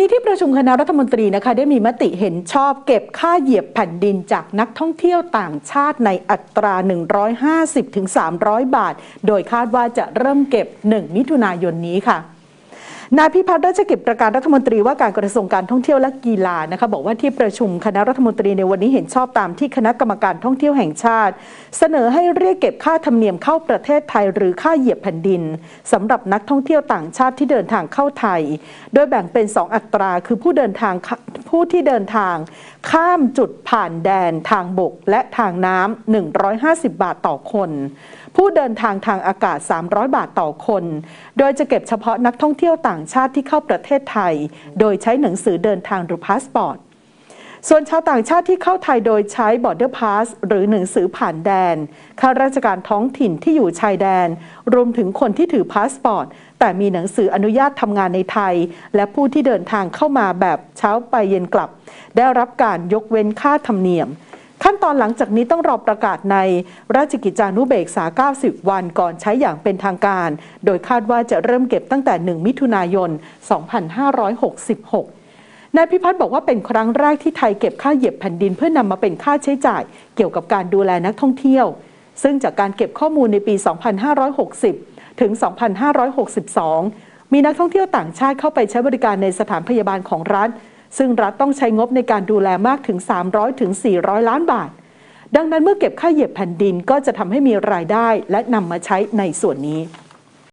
นี้ที่ประชุมคณะรัฐมนตรีนะคะได้มีมติเห็นชอบเก็บค่าเหยียบแผ่นดินจากนักท่องเที่ยวต่างชาติในอัตรา 150-300 บาท โดยคาดว่าจะเริ่มเก็บ 1 มิถุนายนนี้ค่ะ นายพิพัฒน์ราชกิจประการรัฐมนตรีว่าการกระทรวงการท่องเที่ยวและกีฬานะคะบอกว่าที่ประชุมคณะรัฐมนตรีในวันนี้เห็นชอบตามที่คณะกรรมการท่องเที่ยวแห่งชาติ เสนอให้เรียกเก็บค่าธรรมเนียมเข้าประเทศไทยหรือค่าเหยียบแผ่นดินสำหรับนักท่องเที่ยวต่างชาติที่เดินทางเข้าไทย โดยแบ่งเป็น 2 อัตรา คือผู้เดินทาง ผู้ที่เดินทาง ข้ามจุดผ่านแดนทางบกและทางน้ำ150 บาทต่อคน ผู้เดินทางทางอากาศ 300 บาทต่อคน โดยจะเก็บเฉพาะนักท่องเที่ยวต่างชาติที่เข้าประเทศไทย โดยใช้หนังสือเดินทางหรือพาสปอร์ต ส่วนชาวต่างชาติที่เข้าไทยโดยใช้ border pass หรือหนังสือผ่านแดน ข้าราชการท้องถิ่นที่อยู่ชายแดน รวมถึงคนที่ถือพาสปอร์ต แต่มีหนังสืออนุญาตทำงานในไทย และผู้ที่เดินทางเข้ามาแบบเช้าไปเย็นกลับ ได้รับการยกเว้นค่าธรรมเนียมขั้นตอนหลังจากนี้ต้องรอประกาศในราชกิจจานุเบกษา 90 วันก่อนใช้อย่างเป็นทางการ โดยคาดว่าจะเริ่มเก็บตั้งแต่ 1 มิถุนายน 2566 นายพิพัฒน์บอกว่าเป็นครั้งแรกที่ไทยเก็บค่าเหยียบแผ่นดิน เพื่อนำมาเป็นค่าใช้จ่ายเกี่ยวกับการดูแลนักท่องเที่ยว ซึ่งจากการเก็บข้อมูลในปี 2560 ถึง 2562 มีนักท่องเที่ยวต่างชาติเข้าไปใช้บริการในสถานพยาบาลของรัฐ ซึ่งรัฐต้องใช้งบในการดูแลมากถึง 300 ถึง 400 ล้านบาท ดังนั้นเมื่อเก็บค่าเหยียบแผ่นดินก็จะทำให้มีรายได้และนำมาใช้ในส่วนนี้